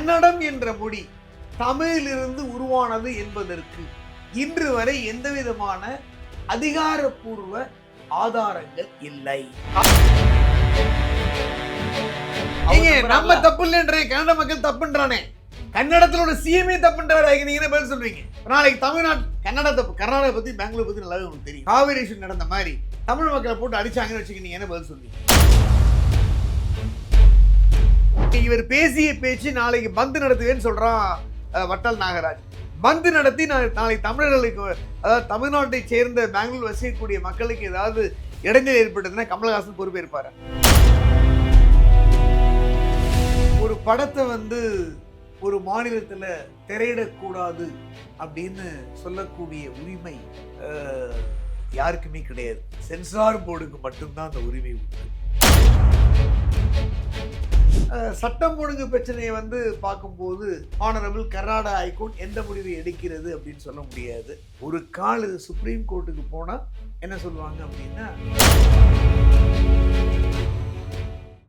கன்னடம் என்ற மொழி தமிழிலிருந்து உருவானது என்பதற்கு இன்று வரை எந்த விதமான அதிகாரப்பூர்வ ஆதாரங்கள் இல்லை. நம்ம தப்பு இல்லைன்றேன் கன்னட மக்கள் தப்புன்றானே. கன்னடத்திலோட சிஎம்ஏ தப்புன்றாரு நீங்க என்ன பதில் சொல்றீங்க? நாளைக்கு தமிழ்நாடு கன்னட தப்பு கர்நாடகா பத்தி பெங்களூர் பத்தி நல்லாவே உங்களுக்கு தெரியும். காவிரி நடந்த மாதிரி தமிழ் மக்களை போட்டு அடிச்சாங்கன்னு வச்சுக்க நீங்க என்ன பதில் சொல்றீங்க? இவர் பேசிய பேச்சு நாளைக்கு பந்து நடத்துவேன்னு சொல்றான் வட்டால் வட்டல் நாகராஜ். பந்து நடத்தி நான் நாளைக்கு தமிழர்களுக்கு அதாவது தமிழ்நாட்டை சேர்ந்த பெங்களூர் வசிக்கக்கூடிய மக்களுக்கு ஏதாவது இடைஞ்சல் ஏற்பட்டதுன்னா கமலஹாசன் பொறுப்பேற்பார். ஒரு படத்தை வந்து ஒரு மாநிலத்தில் திரையிடக்கூடாது அப்படின்னு சொல்லக்கூடிய உரிமை யாருக்குமே கிடையாது. சென்சார் போர்டுக்கு மட்டும்தான் அந்த உரிமை உண்டு. சட்டம் ஒழுங்கு பிரச்சனையை வந்து பார்க்கும்போது ஆனரபிள் கர்நாடகா ஹைகோர்ட் எந்த முடிவை எடுக்கிறது அப்படின்னு சொல்ல முடியாது. ஒரு கால் இது சுப்ரீம் கோர்ட்டுக்கு போனா என்ன சொல்லுவாங்க அப்படின்னா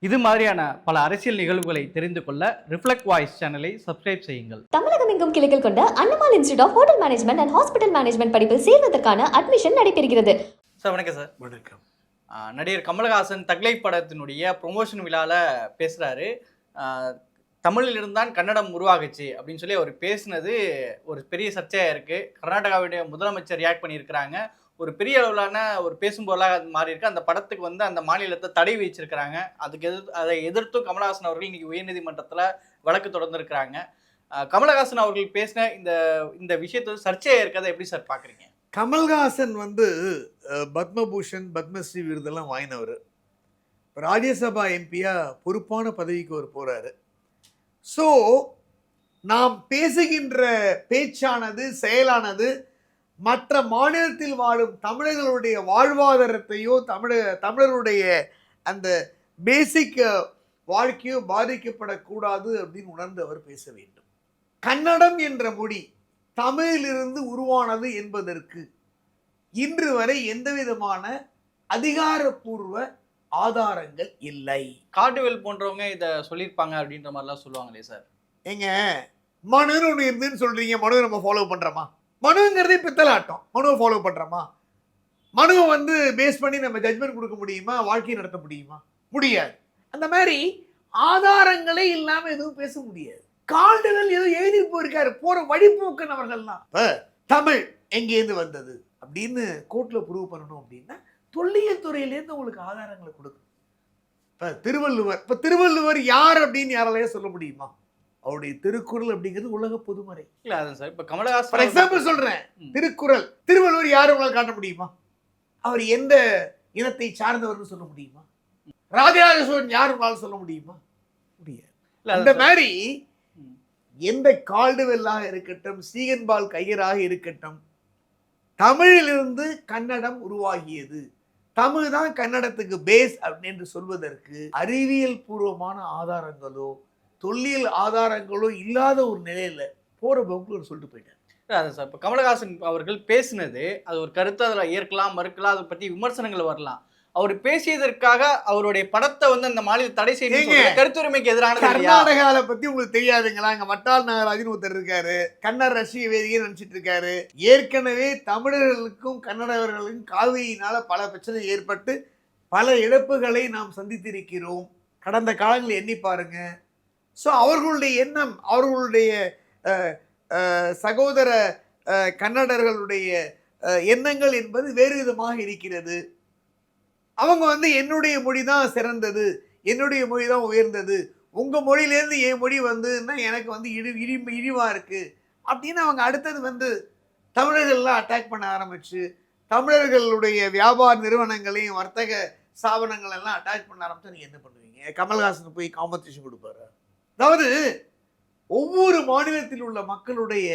இது மாதிரியான பல அரசியல் நிகழ்வுகளை தெரிந்து கொள்ள ரிஃப்ளெக்ட் வாய்ஸ் சேனலை சப்ஸ்கிரைப் செய்யுங்கள். தமிழகம் எங்கும் கிளைகள் கொண்ட Annamal institute of hotel management and hospital management படிப்பில் சேர்வதற்கான அட்மிஷன் நடைபெறுகிறது. சார் வணக்கம் சார். வணக்கம். நடிகர் கமலஹாசன் தக்லை படத்தினுடைய ப்ரொமோஷன் விழாவில் பேசுகிறாரு தமிழிலிருந்து தான் கன்னடம் உருவாகுச்சு அப்படின்னு சொல்லி அவர் பேசினது ஒரு பெரிய சர்ச்சையாக இருக்குது கர்நாடகாவுடைய முதலமைச்சர் ரியாக்ட் பண்ணியிருக்கிறாங்க. ஒரு பெரிய அளவிலான ஒரு பேசும்போதாக அது மாறி இருக்கு. அந்த படத்துக்கு வந்து அந்த மாநிலத்தை தடை வச்சிருக்கிறாங்க அதுக்கு எதிர் அதை எதிர்த்தும் கமலஹாசன் அவர்கள் இன்னைக்கு உயர்நீதிமன்றத்தில் வழக்கு தொடர்ந்துருக்கிறாங்க. கமலஹாசன் அவர்கள் பேசின இந்த இந்த விஷயத்தை சர்ச்சையாக இருக்கிறத எப்படி சார் பார்க்குறீங்க கமல்ஹாசன் வந்து பத்மபூஷன் பத்மஸ்ரீ விருதெல்லாம் வாங்கினவர். ராஜ்யசபா எம்பியா பொறுப்பான பதவிக்கு அவர் போகிறாரு ஸோ நாம் பேசுகின்ற பேச்சானது செயலானது மற்ற மாநிலத்தில் வாழும் தமிழர்களுடைய வாழ்வாதாரத்தையோ தமிழ தமிழருடைய அந்த பேசிக் வாழ்க்கையோ பாதிக்கப்படக்கூடாது அப்படின்னு உணர்ந்து அவர் பேச வேண்டும். கன்னடம் என்ற மொழி தமிழிலிருந்து உருவானது என்பதற்கு இன்று வரை எந்த விதமான அதிகாரப்பூர்வ ஆதாரங்கள் இல்லை. காட்டுவேல் போன்றவங்க இதை சொல்லியிருப்பாங்க அப்படின்ற மாதிரிலாம் சொல்லுவாங்களே சார். ஏங்க மனுன்னு ஒன்று இருந்துன்னு சொல்றீங்க மனுவை நம்ம ஃபாலோ பண்றோமா? மனுங்கிறதே பித்தலாட்டம். மனுவை ஃபாலோ பண்றோமா? மனுவை வந்து பேஸ் பண்ணி நம்ம ஜட்மெண்ட் கொடுக்க முடியுமா? வாழ்க்கை நடத்த முடியுமா? முடியாது. அந்த மாதிரி ஆதாரங்களே இல்லாம எதுவும் பேச முடியாது. கால்டுகள் ஏதோ எழுதி போயிருக்காரு. போற வழிபோக்கன் அவர்கள்லாம். இப்ப தமிழ் எங்கேருந்து வந்தது? அப்படின்னு கோர்ட்ல ப்ரூவ் பண்ணணும் அப்படின்னா தொல்லியல் துறையிலேருந்து உங்களுக்கு ஆதாரங்களை கொடுக்கணும். இப்ப திருவள்ளுவர் இப்ப திருவள்ளுவர் யார் அப்படின்னு யாராலையே சொல்ல முடியுமா? அவருடைய திருக்குறள் அப்படிங்கிறது உலக பொதுமறை. இல்ல அதான் சார் இப்ப ஃபார் கமலஹாசன் எக்ஸாம்பிள் சொல்றேன். திருக்குறள். திருவள்ளுவர் யார் உங்களால் காட்ட முடியுமா? அவர் எந்த இனத்தை சார்ந்தவர்னு சொல்ல முடியுமா? ராஜராஜ சோழன் யார் உங்களால் சொல்ல முடியுமா? முடியாது. இல்ல, அந்த அதான் சார். மாதிரி. எந்த கால்டுவெல்லாக இருக்கட்டும் சீகன்பால் கையராக இருக்கட்டும் தமிழிலிருந்து கன்னடம் உருவாகியது. தமிழ் தான் கன்னடத்துக்கு பேஸ் அப்படின்னு சொல்வதற்கு அறிவியல் பூர்வமான ஆதாரங்களோ தொல்லியல் ஆதாரங்களோ இல்லாத ஒரு நிலையில் போகிற போக்குன்னு சொல்லிட்டு போயிட்டார். அதான் சார். இப்போ கமலஹாசன் அவர்கள் பேசினது அது ஒரு கருத்து அதில் ஏற்கலாம் மறுக்கலாம் அதை பற்றி விமர்சனங்கள் வரலாம். அவர் பேசியதற்காக அவருடைய படத்தை வந்து அந்த மாநில தடை செய்யணும் கருத்துரிமைக்கு எதிரானது இல்லையா? கர்நாடகால பத்தி உங்களுக்கு தெரியாதுங்களா? இங்க வட்டால் நாகராஜன் ஒருத்தர் இருக்காரு. கன்னட ரசிக வேதியை நினைச்சிட்டு இருக்காரு. ஏற்கனவே தமிழர்களுக்கும் கன்னடவர்களுக்கும் காவிரியினால பல பிரச்சனை ஏற்பட்டு பல இழப்புகளை நாம் சந்தித்திருக்கிறோம். கடந்த காலங்களில் எண்ணி பாருங்க. ஸோ அவர்களுடைய எண்ணம் அவர்களுடைய சகோதர கன்னடர்களுடைய எண்ணங்கள் என்பது வேறு விதமாக இருக்கிறது. அவங்க வந்து என்னுடைய மொழி தான் சிறந்தது என்னுடைய மொழி தான் உயர்ந்தது உங்கள் மொழியிலேருந்து என் மொழி வந்துன்னா எனக்கு வந்து இழி இழி இழிவாக இருக்குது அப்படின்னு அவங்க அடுத்தது வந்து தமிழர்கள்லாம் அட்டாக் பண்ண ஆரம்பிச்சு தமிழர்களுடைய வியாபார நிறுவனங்களையும் வர்த்தக ஸ்தாபனங்கள் எல்லாம் அட்டாக் பண்ண ஆரம்பிச்சா நீங்கள் என்ன பண்ணுவீங்க? கமல்ஹாசன் போய் காம்படிஷன் கொடுப்பாரு? அதாவது ஒவ்வொரு மாநிலத்தில் உள்ள மக்களுடைய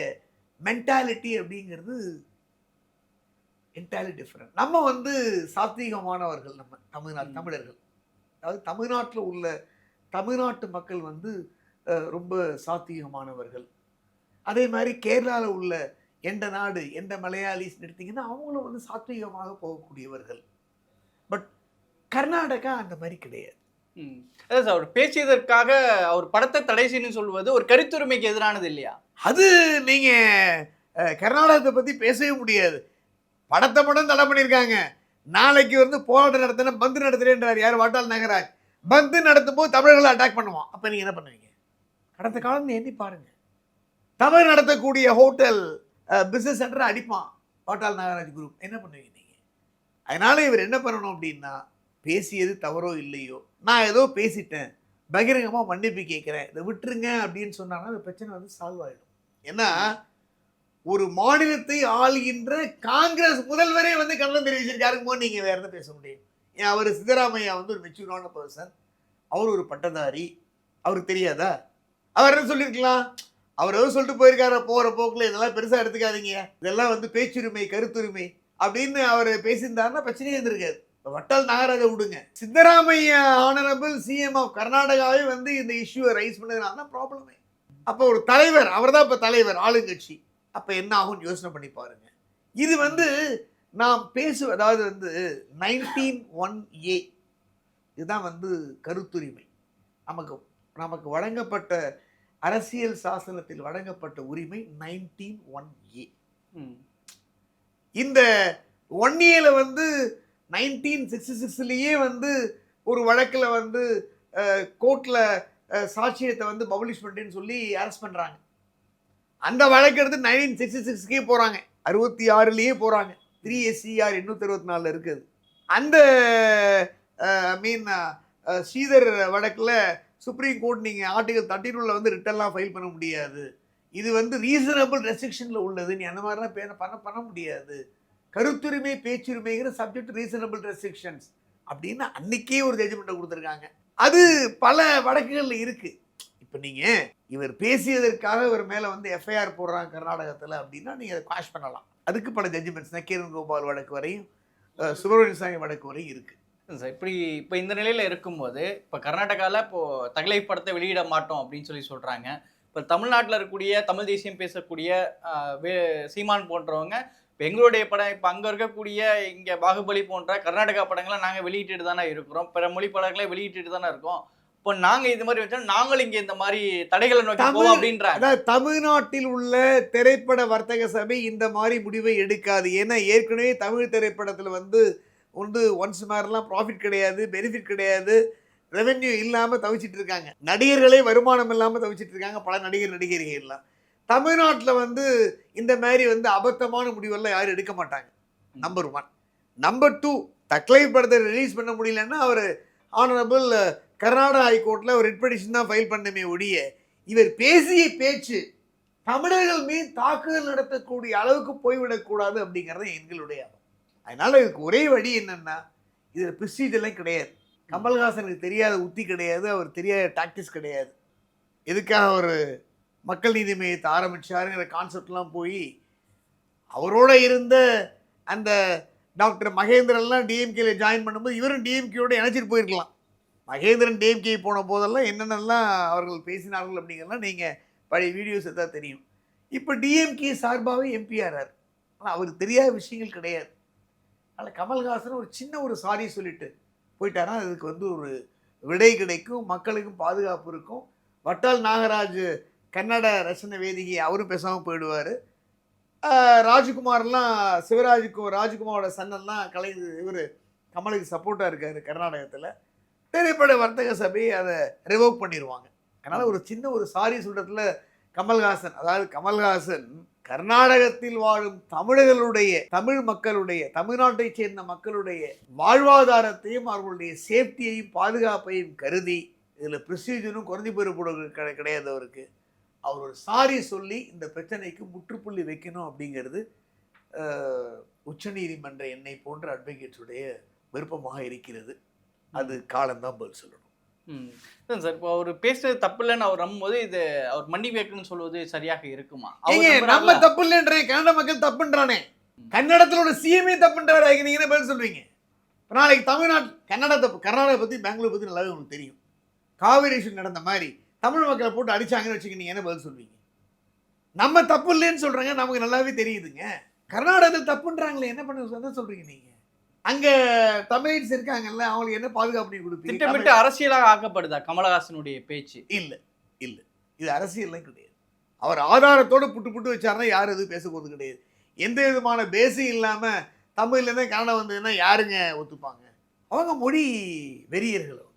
மென்டாலிட்டி அப்படிங்கிறது என்டையர்லி டிஃப்ரெண்ட் நம்ம வந்து சாத்வீகமானவர்கள் நம்ம தமிழ்நாடு. தமிழர்கள். அதாவது தமிழ்நாட்டில் உள்ள தமிழ்நாட்டு மக்கள் வந்து ரொம்ப சாத்வீகமானவர்கள். அதே மாதிரி கேரளாவில் உள்ள எந்த நாடு எந்த மலையாளிஸ் எடுத்தீங்கன்னா அவங்களும் வந்து சாத்வீகமாக போகக்கூடியவர்கள். பட் கர்நாடகா அந்த மாதிரி கிடையாது. அதான் சார் அவர் பேசியதற்காக அவர் படத்தை தடை செய்யணும்னு சொல்வது ஒரு கருத்துரிமைக்கு எதிரானது இல்லையா? அது நீங்க அஹ், கர்நாடகத்தை பத்தி பேசவே முடியாது. படத்தை மட்டும் தடை பண்ணியிருக்காங்க. நாளைக்கு வந்து போராட்டம் நடத்தின பந்து நடத்துறேன்றார். யார்? வாட்டாள் நகராஜ். பந்து நடத்தும் போது தமிழர்களை அட்டாக் பண்ணுவான். அப்போ நீங்கள் என்ன பண்ணுவீங்க? கடந்த காலம் எண்ணி பாருங்க. தமிழ் நடத்தக்கூடிய ஹோட்டல் பிஸ்னஸ் சென்டரை அடிப்பான் வாட்டாள் நாகராஜ் குரூப் என்ன பண்ணுவீங்க நீங்கள் அதனால் இவர் என்ன பண்ணணும் அப்படின்னா பேசியது தவறோ இல்லையோ நான் ஏதோ பேசிட்டேன். பகிரங்கமாக மன்னிப்பு கேட்குறேன். இதை விட்டுருங்க அப்படின்னு சொன்னாங்கன்னா அந்த பிரச்சனை வந்து சால்வ் ஆகிடும் ஏன்னா ஒரு மாநிலத்தை ஆளுகின்ற காங்கிரஸ் முதல்வரே வந்து கண்டனம் தெரிவிச்சிருக்காருக்கும் போது நீங்கள் வேறு என்ன பேச முடியும்? ஏன் அவர் சித்தராமையா வந்து ஒரு மெச்சூரான பர்சன் அவர் ஒரு பட்டதாரி. அவருக்கு தெரியாதா? அவர் என்ன சொல்லியிருக்கலாம்? அவர் எதுவும் சொல்லிட்டு போயிருக்காரு. போகிற போக்கில் இதெல்லாம் பெருசாக எடுத்துக்காதீங்க. இதெல்லாம் வந்து பேச்சுரிமை கருத்துரிமை அப்படின்னு அவர் பேசியிருந்தாருன்னா பிரச்சனையே இருந்திருக்காது. வட்டால் நாகராஜை விடுங்க. சித்தராமையா ஆனரபிள் சிஎம் ஆஃப் கர்நாடகாவே வந்து இந்த இஷ்யூவை ரைஸ் பண்ணதுனால தான் ப்ராப்ளமே அப்போ ஒரு தலைவர் அவர் தான் இப்போ தலைவர் ஆளுங்கட்சி. அப்போ என்ன ஆகும்னு யோசனை பண்ணி பாருங்க. இது வந்து நாம் பேசு அதாவது வந்து நைன்டீன் ஒன் ஏ இதுதான் வந்து கருத்துரிமை. நமக்கு நமக்கு வழங்கப்பட்ட அரசியல் சாசனத்தில் வழங்கப்பட்ட உரிமை நைன்டீன் ஒன் ஏ. இந்த ஒன் ஏல வந்து நைன்டீன் சிக்ஸ்டி சிக்ஸ்லேயே வந்து ஒரு வழக்கில் வந்து கோர்ட்டில் சாட்சியத்தை வந்து பப்ளிஷ் பண்ணிட்டேன்னு சொல்லி அரெஸ்ட் பண்ணுறாங்க அந்த வழக்கு எடுத்து நைன்டீன் சிக்ஸ்டி சிக்ஸ்க்கே போகிறாங்க அறுபத்தி ஆறுலேயே போகிறாங்க த்ரீ எஸ்சிஆர் எண்ணூற்றி அறுபத்தி நாலில் இருக்குது. அந்த ஐ மீன் ஸ்ரீதர் வழக்கில் சுப்ரீம் கோர்ட் நீங்கள் ஆர்டிகல் தேர்ட்டி டூவில் வந்து ரிட்டர்ன்லாம் ஃபைல் பண்ண முடியாது. இது வந்து ரீசனபிள் ரெஸ்ட்ரிக்ஷனில் உள்ளது. நீ அந்த மாதிரிலாம் பே பண்ண பண்ண முடியாது. கருத்துரிமை பேச்சுரிமைங்கிற சப்ஜெக்ட் ரீசனபிள் ரெஸ்ட்ரிக்ஷன்ஸ் அப்படின்னு அன்னைக்கே ஒரு ஜட்ஜ்மெண்ட்டை கொடுத்துருக்காங்க. அது பல வழக்குகளில் இருக்குது இப்போ நீங்கள் இவர் பேசியதற்காக இவர் மேலே வந்து எஃப்ஐஆர் போடுறாங்க கர்நாடகத்தில் அப்படின்னா நீங்கள் அதை காஷ் பண்ணலாம். அதுக்கு பல ஜட்ஜ்மெண்ட்ஸ் நக்கீரன் கோபால் வழக்கு வரையும் சுப்பிரமணிய சாமி வழக்கு வரையும் இருக்குது சார் இப்படி இப்போ இந்த நிலையில் இருக்கும்போது இப்போ கர்நாடகாவில் இப்போது தகலை படத்தை வெளியிட மாட்டோம் அப்படின்னு சொல்லி சொல்கிறாங்க இப்போ தமிழ்நாட்டில் இருக்கக்கூடிய தமிழ் தேசியம் பேசக்கூடிய சீமான் போன்றவங்க இப்போ எங்களுடைய படம் இப்போ அங்கே இருக்கக்கூடிய இங்கே பாகுபலி போன்ற கர்நாடகா படங்களை நாங்கள் வெளியிட்டுட்டு தானே இருக்கிறோம். பிற மொழி படங்களை வெளியிட்டுட்டு தானே இருக்கோம். இப்போ நாங்கள் இது மாதிரி வச்சா நாங்கள் இங்கே இந்த மாதிரி தடைகளை நோக்கி போவோம் அப்படின்றாங்க தமிழ்நாட்டில் உள்ள திரைப்பட வர்த்தக சபை இந்த மாதிரி முடிவை எடுக்காது. ஏன்னா ஏற்கனவே தமிழ் திரைப்படத்தில் வந்து வந்து ஒன்ஸ் மாதிரிலாம் ப்ராஃபிட் கிடையாது பெனிஃபிட் கிடையாது. ரெவென்யூ இல்லாமல் தவிச்சிட்டு இருக்காங்க. நடிகர்களே வருமானம் இல்லாமல் தவிச்சிட்டு இருக்காங்க. பல நடிகர் நடிகர்கள்லாம். தமிழ்நாட்டில் வந்து இந்த மாதிரி வந்து அபத்தமான முடிவெல்லாம் யாரும் எடுக்க மாட்டாங்க. Number one number two thug life படத்தை ரிலீஸ் பண்ண முடியலன்னா அவர் ஆனரபிள் கர்நாடகா ஹைகோர்ட்டில் ஒரு ரிட் பெடிஷன் தான் ஃபைல் பண்ணமே ஒழிய இவர் பேசிய பேச்சு தமிழர்கள் மீது தாக்குதல் நடத்தக்கூடிய அளவுக்கு போய்விடக்கூடாது அப்படிங்கிறது எங்களுடைய அதனால் இதுக்கு ஒரே வழி என்னென்னா இதில் ப்ரிஸ்டீஜெல்லாம் கிடையாது. கமல்ஹாசனுக்கு தெரியாத உத்தி கிடையாது அவர் தெரியாத டாக்டிஸ் கிடையாது. எதுக்காக அவர் மக்கள் நீதி மையத்தை ஆரம்பித்தாருங்கிற கான்செப்ட்லாம் போய் அவரோட இருந்த அந்த டாக்டர் மகேந்திரன்லாம் டிஎம்கேல ஜாயின் பண்ணும்போது இவரும் டிஎம்கேயோட இணைச்சிட்டு போயிருக்கலாம். மகேந்திரன் டிஎம்கே போன போதெல்லாம் என்னென்னலாம் அவர்கள் பேசினார்கள் அப்படிங்கிறலாம் நீங்கள் பழைய வீடியோஸ் தான் தெரியும். இப்போ டிஎம்கே சார்பாகவே எம்பிஆர்ஆர் ஆனால் அவருக்கு தெரியாத விஷயங்கள் கிடையாது. அதில் கமல்ஹாசன் ஒரு சின்ன ஒரு சாரி சொல்லிட்டு போயிட்டாருன்னா அதுக்கு வந்து ஒரு விடை கிடைக்கும். மக்களுக்கும் பாதுகாப்பு இருக்கும். வட்டால் நாகராஜ் கன்னட ரசன வேதிகை அவரும் பேசாமல் போயிடுவார். ராஜ்குமார்லாம் சிவராஜுக்கும் ராஜ்குமாரோட சன்னெல்லாம் கலை இவர் கமலுக்கு சப்போர்ட்டாக இருக்கார் கர்நாடகத்தில். திரைப்பட வர்த்தக சபை அதை ரிவோக் பண்ணிடுவாங்க அதனால் ஒரு சின்ன ஒரு சாரி சொல்கிறதுல கமல்ஹாசன் அதாவது கமல்ஹாசன் கர்நாடகத்தில் வாழும் தமிழர்களுடைய தமிழ் மக்களுடைய தமிழ்நாட்டைச் சேர்ந்த மக்களுடைய வாழ்வாதாரத்தையும் அவர்களுடைய சேஃப்டியையும் பாதுகாப்பையும் கருதி இதில் ப்ரொசீஜரும் குறைஞ்சி போயிடக்கூட கிடையாது அவருக்கு. அவர் ஒரு சாரி சொல்லி இந்த பிரச்சனைக்கு முற்றுப்புள்ளி வைக்கணும் அப்படிங்கிறது உச்சநீதிமன்ற எண்ணெய் போன்ற அட்வொகேட்ஸுடைய விருப்பமாக இருக்கிறது. அது காலம்தான் பதில் சொல்லணும். ம். அதான் சார் இப்போ அவர் பேசுறது தப்பு இல்லைன்னு அவர் நம்பும்போது இது அவர் மன்னி வைக்கணும்னு சொல்வது சரியாக இருக்குமா? நம்ம? தப்பு இல்லைன்றேன் கன்னட மக்கள் தப்புன்றானே. கன்னடத்தில் ஒரு சிஎம்ஏ தப்புன்றவர் ஆகி நீங்க என்ன பதில் சொல்வீங்க இப்ப நாளைக்கு தமிழ்நாட்டு கன்னட தப்பு கர்நாடகா பத்தி பெங்களூர் பத்தி நல்லாவே உங்களுக்கு தெரியும். காவிரி நடந்த மாதிரி தமிழ் மக்களை போட்டு அடிச்சாங்கன்னு வச்சுக்க நீங்க என்ன பதில் சொல்வீங்க? நம்ம தப்பு இல்லைன்னு சொல்றாங்க நமக்கு நல்லாவே தெரியுதுங்க. கர்நாடகத்தில் தப்புன்றாங்களே என்ன பண்ண என்ன சொல்றீங்க நீங்க? அங்க தமிழ்ஸ் இருக்காங்கல்ல அவங்களுக்கு என்ன பாதுகாப்பு நீ கொடுப்பீங்க? திட்டமிட்டு அரசியலாக ஆக்கப்படுதா கமலஹாசனுடைய பேச்சு? இல்ல இல்ல. இது அரசியல்லாம் கிடையாது. அவர் ஆதாரத்தோட புட்டு புட்டு வச்சாருன்னா யாரும் எதுவும் பேச போறது கிடையாது. எந்த விதமான பேஸும் இல்லாம தமிழ்ல இருந்து கன்னடம் வந்ததுன்னா யாருங்க ஒத்துப்பாங்க? அவங்க மொழி வெறியர்கள் அவங்க.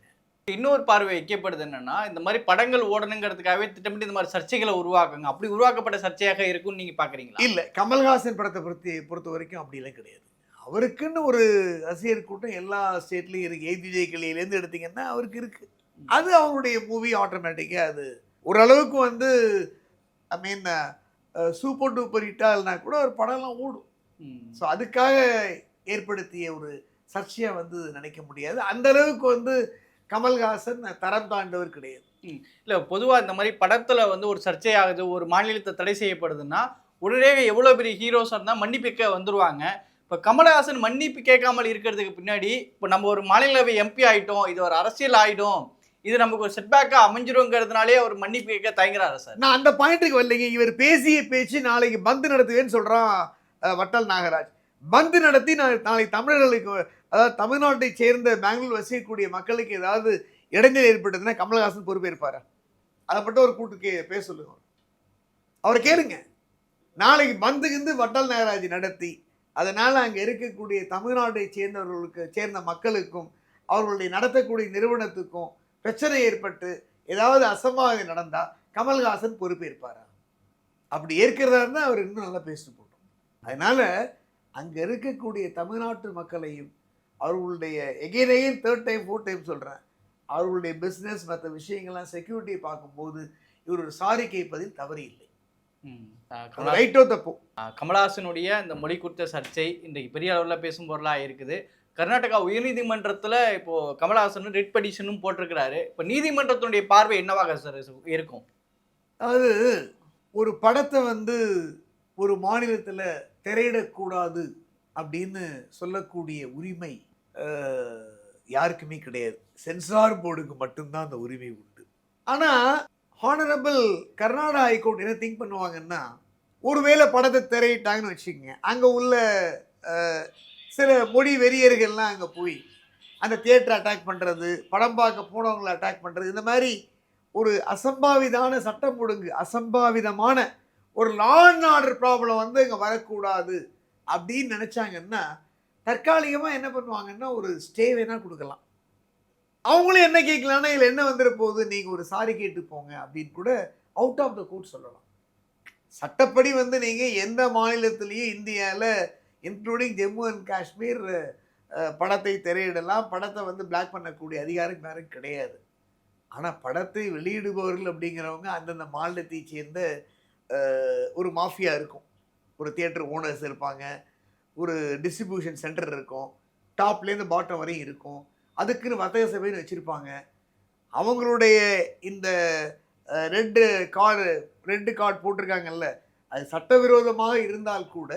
இன்னொரு பார்வை வைக்கப்படுது என்னன்னா இந்த மாதிரி படங்கள் ஓடணுங்கிறதுக்காகவே திட்டமிட்டு இந்த மாதிரி சர்ச்சைகளை உருவாக்குங்க. அப்படி உருவாக்கப்பட்ட சர்ச்சையாக இருக்கும்னு நீங்க பாக்குறீங்களா? இல்ல கமல்ஹாசன் படத்தை பொறுத்து பொறுத்த வரைக்கும் அப்படிலாம் கிடையாது. அவருக்குன்னு ஒரு ரசிகர் கூட்டம் எல்லா ஸ்டேட்லயும் இருக்கு. ஏபிஜே கிளியிலேருந்து எடுத்தீங்கன்னா அவருக்கு இருக்கு. அது அவருடைய மூவி ஆட்டோமேட்டிக்காக அது. ஓரளவுக்கு வந்து ஐ மீன் சூப்பர் டூப்பர் ஹிட்டால்னா கூட ஒரு படம்லாம் ஓடும். ஸோ அதுக்காக ஏற்படுத்திய ஒரு சர்ச்சையை வந்து நினைக்க முடியாது. அந்த அளவுக்கு வந்து கமல்ஹாசன் தரம் தாண்டவர் கிடையாது. இல்ல பொதுவா இந்த மாதிரி படத்துல வந்து ஒரு சர்ச்சையாகுது ஒரு மாநிலத்தை தடை செய்யப்படுதுன்னா உடனே எவ்வளவு பெரிய ஹீரோஸ் இருந்தா மன்னிப்பு கேட்க வந்துருவாங்க. இப்போ கமலஹாசன் மன்னிப்பு கேட்காமல் இருக்கிறதுக்கு பின்னாடி இப்போ நம்ம ஒரு மாநிலவை எம்பி ஆகிட்டோம் இது ஒரு அரசியல் ஆகிடும் இது நமக்கு ஒரு செட்பேக்காக அமைஞ்சிருங்கிறதுனாலே அவர் மன்னிப்பு கேட்க தயங்குறாரு சார்? நான் அந்த பாயிண்ட்டுக்கு வரலைங்க. இவர் பேசிய பேச்சு நாளைக்கு பந்து நடத்துவேன்னு சொல்கிறான் வட்டல் நாகராஜ். பந்து நடத்தி நான் நாளைக்கு தமிழர்களுக்கு அதாவது தமிழ்நாட்டை சேர்ந்த பெங்களூர் வசிக்கக்கூடிய மக்களுக்கு ஏதாவது இடைஞ்சல் ஏற்பட்டதுன்னா கமலஹாசன் பொறுப்பேற்பார்? அதை மட்டும் ஒரு கூட்டுக்கு பேச சொல்லுங்க. அவரை கேளுங்க. நாளைக்கு பந்துக்கு வட்டல் நாகராஜ் நடத்தி அதனால் அங்கே இருக்கக்கூடிய தமிழ்நாட்டை சேர்ந்தவர்களுக்கு சேர்ந்த மக்களுக்கும் அவர்களுடைய நடத்தக்கூடிய நிறுவனத்துக்கும் பிரச்சனை ஏற்பட்டு ஏதாவது அசம்பாவிதம் நடந்தால் கமல்ஹாசன் பொறுப்பேற்பாரா? அப்படி ஏற்கிறதா இருந்தால் அவர் இன்னும் நல்லா பேசிட்டு போட்டோம் அதனால் அங்கே இருக்கக்கூடிய தமிழ்நாட்டு மக்களையும் அவர்களுடைய எகைனையும் தேர்ட் டைம் ஃபோர்த் டைம் சொல்கிறேன் அவர்களுடைய பிஸ்னஸ் மற்ற விஷயங்கள்லாம் செக்யூரிட்டியை பார்க்கும்போது இவர் ஒரு சாரி கேட்பதில் தவறு இல்லை ரைட்டோ தப்போ? கமலஹாசனுடைய இந்த மொழி குறித்த சர்ச்சை இன்றைக்கு பெரிய அளவில் பேசும் பொருளாக இருக்குது. கர்நாடகா உயர்நீதிமன்றத்தில் இப்போ கமலஹாசன் ரிட் பெடிஷனும் போட்டிருக்கிறாரு. இப்போ நீதிமன்றத்தினுடைய பார்வை என்னவாக சார் இருக்கும்? அதாவது ஒரு படத்தை வந்து ஒரு மாநிலத்தில் திரையிடக்கூடாது அப்படின்னு சொல்லக்கூடிய உரிமை யாருக்குமே கிடையாது. சென்சார் போர்டுக்கு மட்டும்தான் அந்த உரிமை உண்டு. ஆனால் ஹானரபிள் கர்நாடகா ஹைகோர்ட் என்ன திங்க் பண்ணுவாங்கன்னா ஒருவேளை படத்தை திரையிட்டாங்கன்னு வச்சுக்கோங்க. அங்கே உள்ள சில மொழி வெறியர்கள்லாம் அங்கே போய் அந்த தியேட்டரை அட்டாக் பண்ணுறது படம் பார்க்க போனவங்களை அட்டாக் பண்ணுறது இந்த மாதிரி ஒரு அசம்பாவிதான சட்டம் ஒழுங்கு அசம்பாவிதமான ஒரு லா அண்ட் ஆர்டர் ப்ராப்ளம் வந்து இங்கே வரக்கூடாது அப்படின்னு நினச்சாங்கன்னா தற்காலிகமாக என்ன பண்ணுவாங்கன்னா ஒரு ஸ்டே வேணால் கொடுக்கலாம். அவங்களும் என்ன கேட்கலான்னா இதில் என்ன வந்துட போகுது? நீங்கள் ஒரு சாரி கேட்டு போங்க அப்படின்னு கூட அவுட் ஆஃப் த கோர்ட் சொல்லலாம். சட்டப்படி வந்து நீங்கள் எந்த மாநிலத்திலையும் இந்தியாவில் இன்க்ளூடிங் ஜம்மு அண்ட் காஷ்மீர் படத்தை திரையிடலாம். படத்தை வந்து பிளாக் பண்ணக்கூடிய அதிகாரம் யாரும் கிடையாது. ஆனால் படத்தை வெளியிடுபவர்கள் அப்படிங்கிறவங்க அந்தந்த மாநிலத்தை சேர்ந்த ஒரு மாஃபியா இருக்கும். ஒரு தியேட்டர் ஓனர்ஸ் இருப்பாங்க. ஒரு டிஸ்ட்ரிபியூஷன் சென்டர் இருக்கும். டாப்லேருந்து பாட்டம் வரையும் இருக்கும். அதுக்குன்னு வர்த்தக சபைன்னு வச்சுருப்பாங்க. அவங்களுடைய இந்த ரெட்டு கார்டு ரெட்டு கார்டு போட்டிருக்காங்கல்ல அது சட்டவிரோதமாக இருந்தால் கூட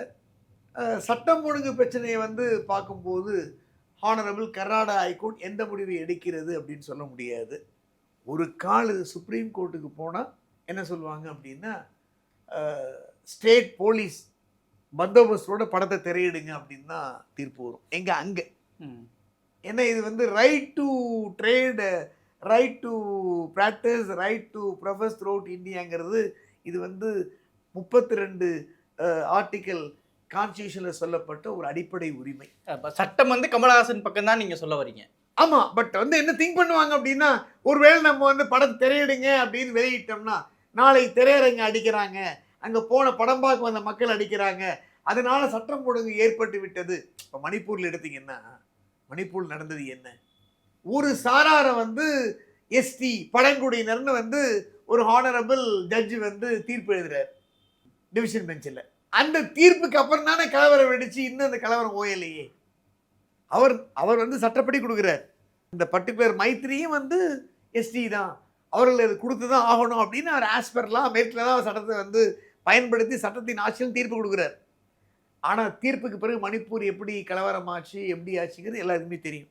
சட்டம் ஒழுங்கு பிரச்சனையை வந்து பார்க்கும்போது ஹானரபிள் கர்நாடகா ஹைகோர்ட் எந்த முடிவை எடுக்கிறது அப்படின்னு சொல்ல முடியாது. ஒரு கால் இது சுப்ரீம் கோர்ட்டுக்கு போனால் என்ன சொல்லுவாங்க அப்படின்னா ஸ்டேட் போலீஸ் பந்தோபஸ்தோட படத்தை திரையிடுங்க அப்படின்னு தான் தீர்ப்பு வரும். எங்கே அங்கே. ம். ஏன்னா இது வந்து right to trade right to practise right to profess through இந்தியாங்கிறது இது வந்து முப்பத்தி ரெண்டு ஆர்டிக்கல் கான்ஸ்டியூஷனில் சொல்லப்பட்ட ஒரு அடிப்படை உரிமை. சட்டம் வந்து கமலஹாசன் பக்கம் தான் நீங்க சொல்ல வரீங்க. ஆமாம் பட் வந்து என்ன திங்க் பண்ணுவாங்க அப்படின்னா ஒருவேளை நம்ம வந்து படம் திரையிடுங்க அப்படின்னு வெளியிட்டோம்னா நாளை திரையரங்க அடிக்கிறாங்க அங்கே போன படம் பார்க்க வந்த மக்கள் அடிக்கிறாங்க அதனால சட்டம் ஒழுங்கு ஏற்பட்டு விட்டது. இப்போ மணிப்பூரில் எடுத்தீங்கன்னா மணிப்பூர் நடந்தது என்ன? ஒரு சாராரை வந்து எஸ்டி பழங்குடியினர்னு வந்து ஒரு ஹானரபிள் ஜட்ஜ் வந்து தீர்ப்பு எழுதுறார். டிவிஷன் பெஞ்சில் அந்த தீர்ப்புக்கு அப்புறம் தானே கலவரம் வெடிச்சு இன்னும் அந்த கலவரம் ஓயலையே. அவர் அவர் வந்து சட்டப்படி கொடுக்குறார். இந்த பர்டிகுலர் மைத்திரியும் வந்து எஸ்டி தான். அவர்கள் இது கொடுத்து தான் ஆகணும் அப்படின்னு அவர் ஆஸ்பர்லாம் மேற்கில் தான் சட்டத்தை வந்து பயன்படுத்தி சட்டத்தின் ஆட்சியில் தீர்ப்பு கொடுக்குறார். ஆனால் தீர்ப்புக்கு பிறகு மணிப்பூர் எப்படி கலவரமாச்சு எப்படி ஆச்சுங்கிறது எல்லாருக்குமே தெரியும்.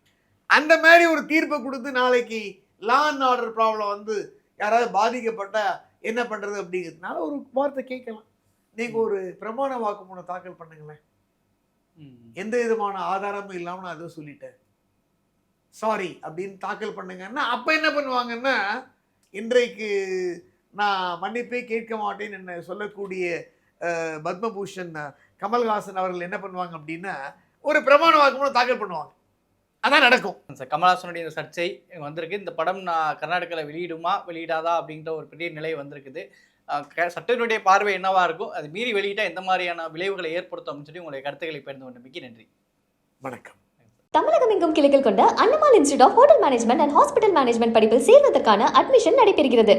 அந்த மாதிரி ஒரு தீர்ப்பை கொடுத்து நாளைக்கு லா அண்ட் ஆர்டர் ப்ராப்ளம் வந்து யாராவது பாதிக்கப்பட்டா என்ன பண்ணுறது அப்படிங்கிறதுனால ஒரு வார்த்தை கேட்கலாம். நீங்கள் ஒரு பிரமாண வாக்குமூலம் தாக்கல் பண்ணுங்களேன். எந்த விதமான ஆதாரமும் இல்லாமல் நான் அதை சொல்லிட்டேன். சாரி அப்படின்னு தாக்கல் பண்ணுங்கன்னா அப்போ என்ன பண்ணுவாங்கன்னா இன்றைக்கு நான் மன்னிப்பே கேட்க மாட்டேன் என்ன சொல்லக்கூடிய பத்மபூஷன் கமல்ஹாசன் அவர்கள் என்ன பண்ணுவாங்க அப்படின்னா ஒரு பிரமாண வாக்குமூலம் தாக்கல் பண்ணுவாங்க. அதான் நடக்கும். சார் கமல்ஹாசனுடைய இந்த சர்ச்சை வந்திருக்கு. இந்த படம் நான் கர்நாடகாவில் வெளியிடுமா வெளியிடாதா அப்படின்ற ஒரு பெரிய நிலை வந்திருக்குது. சட்டத்தினுடைய பார்வை என்னவா இருக்கும்? அது மீறி வெளியிட்டா எந்த மாதிரியான விளைவுகளை ஏற்படுத்தும் அப்படின்னு சொல்லி உங்களுடைய கருத்துக்களை பகிர்ந்து கொண்ட மிக்க நன்றி. வணக்கம். தமிழகம் எங்கும் கிளைகள் கொண்ட Annamalai institute of hotel management and hospital management படிப்பில் சேர்வதற்கான அட்மிஷன் நடைபெறுகிறது.